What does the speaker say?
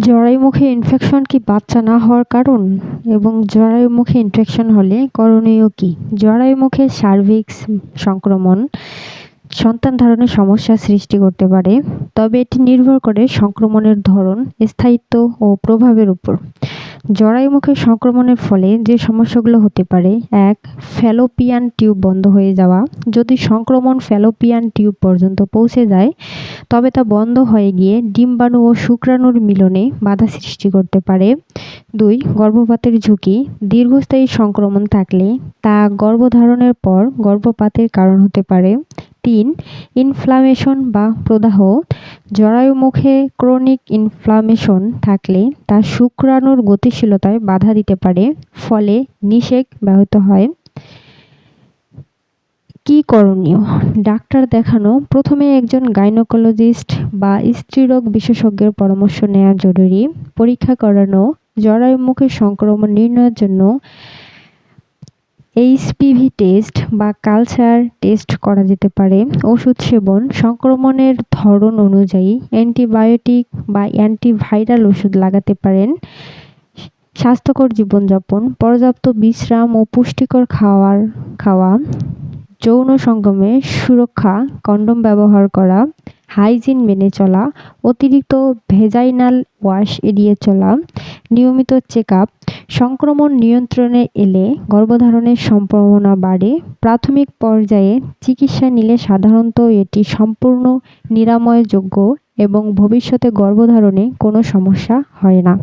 জরায়ুমুখে infection কি বাচ্চা না হওয়ার কারণ? এবং জরায়ুমুখী ইনফেকশন হলে করণীয় কি? জরায়ুমুখে সার্ভিক্স সংক্রমণ সন্তান ধারণের সমস্যা সৃষ্টি করতে পারে। তবে এটি নির্ভর করে সংক্রমণের ধরন, স্থায়িত্ব ও প্রভাবের উপর। জরায়ুমুখে সংক্রমণের ফলে যে সমস্যাগুলো হতে পারে, এক, ফ্যালোপিয়ান টিউব বন্ধ হয়ে যাওয়া। যদি সংক্রমণ ফ্যালোপিয়ান টিউব পর্যন্ত পৌঁছে যায়, তবে তা বন্ধ হয়ে গিয়ে ডিম্বাণু ও শুক্রাণুর মিলনে বাধা সৃষ্টি করতে পারে। দুই, গর্ভপাতের ঝুঁকি। দীর্ঘস্থায়ী সংক্রমণ থাকলে তা গর্ভধারণের পর গর্ভপাতের কারণ হতে পারে। তিন ইনফ্লামেশন বা প্রদাহ। জরায়ুমুখে ক্রনিক ইনফ্লামেশন থাকলে তা শুক্রাণুর গতিশীলতায় বাধা দিতে পারে, ফলে নিষেক ব্যাহত হয়। কি করণীয়? ডাক্তার দেখানো, প্রথমে একজন গাইনোকোলজিস্ট বা স্ত্রীরোগ বিশেষজ্ঞের পরামর্শ নেওয়া জরুরি। পরীক্ষা করানো জরায়ুমুখে সংক্রমণ নির্ণয়ের জন্য এইচপিভি টেস্ট বা কালচার টেস্ট করা যেতে পারে। ওষুধ সেবন, সংক্রমণের ধরন অনুযায়ী অ্যান্টিবায়োটিক বা অ্যান্টিভাইরাল ওষুধ লাগাতে পারেন। স্বাস্থ্যকর জীবনযাপন, পর্যাপ্ত বিশ্রাম ও পুষ্টিকর খাওয়ার, খাওয়া। যৌন সঙ্গমে সুরক্ষা, কন্ডোম ব্যবহার করা। হাইজিন মেনে চলা, অতিরিক্ত ভেজাইনাল ওয়াশ এড়িয়ে চলা। নিয়মিত চেক আপ সংক্রমণ নিয়ন্ত্রণে এলে গর্ভধারণের সম্ভাবনা বাড়ে। প্রাথমিক পর্যায়ে চিকিৎসা নিলে সাধারণত এটি সম্পূর্ণ নিরাময়যোগ্য এবং ভবিষ্যতে গর্ভধারণে কোনো সমস্যা হয় না।